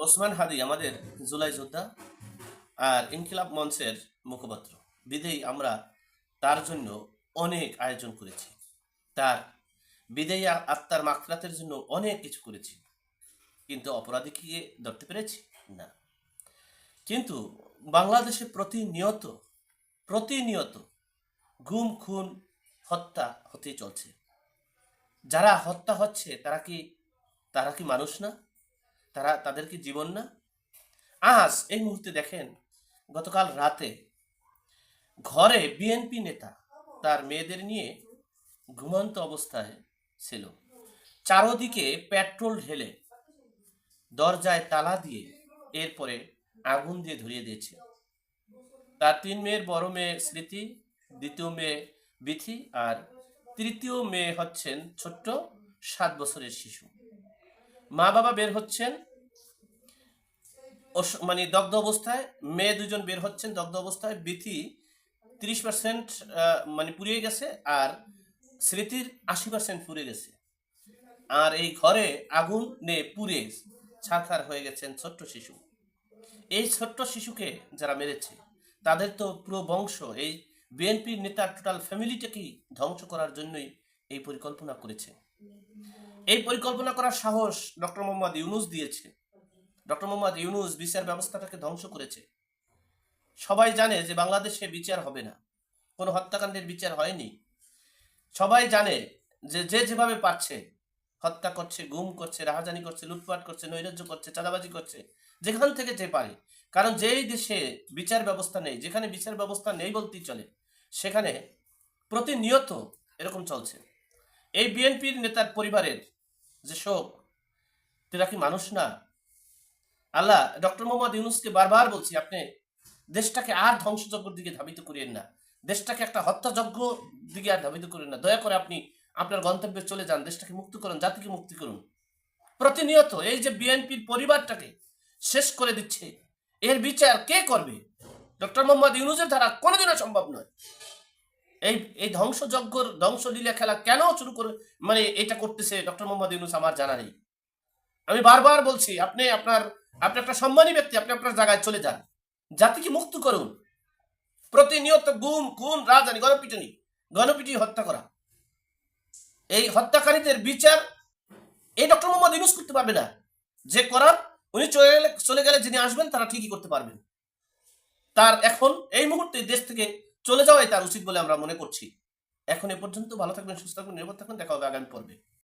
ওসমান হাদি আমাদের জুলাই যোদ্ধা আর ইনকিলাব মঞ্চের মুখপাত্র। বিদেয়ী আমরা তার জন্য অনেক আয়োজন করেছি। তার বিদেয়ী আত্মার মাকরাতের জন্য অনেক কিছু করেছি। কিন্তু অপরাধীকে ধরতে পেরেছি? না। কিন্তু বাংলাদেশে প্রতিনিয়ত প্রতিনিয়ত গুম, খুন, হত্যা হতেই চলছে। যারা হত্যা হচ্ছে, তারা কি তারা কি মানুষ না? তারা তাদের কি জীবন না? আজ এই মুহূর্তে দেখেন, গতকাল রাতে ঘরে বিএনপি নেতা তার মেয়েদের নিয়ে ঘুমন্ত অবস্থায় ছিল। চারোদিকে পেট্রোল ঢেলে দরজায় তালা দিয়ে এরপরে আগুন দিয়ে ধরিয়ে দিয়েছে। তার তিন মেয়ের বড় মেয়ে স্মৃতি, দ্বিতীয় মেয়ে বিথি আর তৃতীয় মেয়ে হচ্ছেন ছোট্ট সাত বছরের শিশু। মা বাবা বের হচ্ছেন। মানে দগ্ধ অবস্থায় মেয়ে দুজন বের হচ্ছেন দগ্ধ অবস্থায়। বিথি তিরিশ পার্সেন্ট মানে পুড়িয়ে গেছে আর স্মৃতির আশি পার্সেন্ট পুড়ে গেছে। আর এই ঘরে আগুন নে পুড়ে ছারখার হয়ে গেছেন ছোট্ট শিশু। এই ছোট্ট শিশুকে যারা মেরেছে, তাদের তো পুরো বংশ, এই বিএনপির নেতার টোটাল ফ্যামিলিটাকেই ধ্বংস করার জন্যই এই পরিকল্পনা করেছে। এই পরিকল্পনা করার সাহস ডক্টর মোহাম্মদ ইউনুস দিয়েছে। ডক্টর মোহাম্মদ ইউনুস বিচার ব্যবস্থাটাকে ধ্বংস করেছে। সবাই জানে যে বাংলাদেশে বিচার হবে না। কোনো হত্যাকাণ্ডের বিচার হয়নি। সবাই জানে যে যে যেভাবে পাচ্ছে হত্যা করছে, গুম করছে, রাহাজানি করছে, লুটপাট করছে, নৈরাজ্য করছে, চাঁদাবাজি করছে, যেখান থেকে যে পারে। কারণ যেই দেশে বিচার ব্যবস্থা নেই, যেখানে বিচার ব্যবস্থা নেই বলতেই চলে, সেখানে প্রতিনিয়ত এরকম চলছে। এই বিএনপির নেতার পরিবারের যে শোক তারা কি মানুষ না? আল্লাহ ডক্টর মোহাম্মদ ইউনুসকে বারবার বলছি, আপনি দেশটাকে আর ধ্বংসযজ্ঞের দিকে ধাবিত করিয়েন না। দেশটাকে একটা হত্যাযজ্ঞ দিকে আর ধাবিত করেন না। দয়া করে আপনি আপনার গন্তব্যে চলে যান, দেশটাকে মুক্ত করুন, জাতিকে মুক্তি করুন। প্রতিনিয়ত এই যে বিএনপির পরিবারটাকে শেষ করে দিচ্ছে, এর বিচার কে করবে? ডক্টর মোহাম্মদ ইউনুসের দ্বারা কোনোদিনও সম্ভব নয়। এই এই ধ্বংসযজ্ঞর ধ্বংসলীলা খেলা কেন শুরু করে মানে এটা করতেছে ডক্টর মোহাম্মদ ইউনুস আমার জানা নেই। আমি বারবার বলছি, আপনি আপনার, আপনি একটা সম্মানী ব্যক্তি, আপনি আপনার জায়গায় চলে যান। জাতিকে মুক্ত করুন। প্রতিনিয়ত গুম, খুন, রাজধানী, গণপিটুনি গণপিটি হত্যা করা। এই হত্যাকারীদের বিচার এই ডক্টর মোহাম্মদ ইউনুস করতে পারবে না। যে করার, উনি চলে গেলে চলে গেলে যিনি আসবেন, তারা ঠিকই করতে পারবেন। তার এখন এই মুহূর্তে দেশ থেকে চলে যাওয়াই তার উচিত বলে আমরা মনে করছি। এখন এ পর্যন্ত ভালো থাকবেন, সুস্থ থাকবেন, নিরাপদ থাকবেন। দেখা হবে আগামী পর্বে।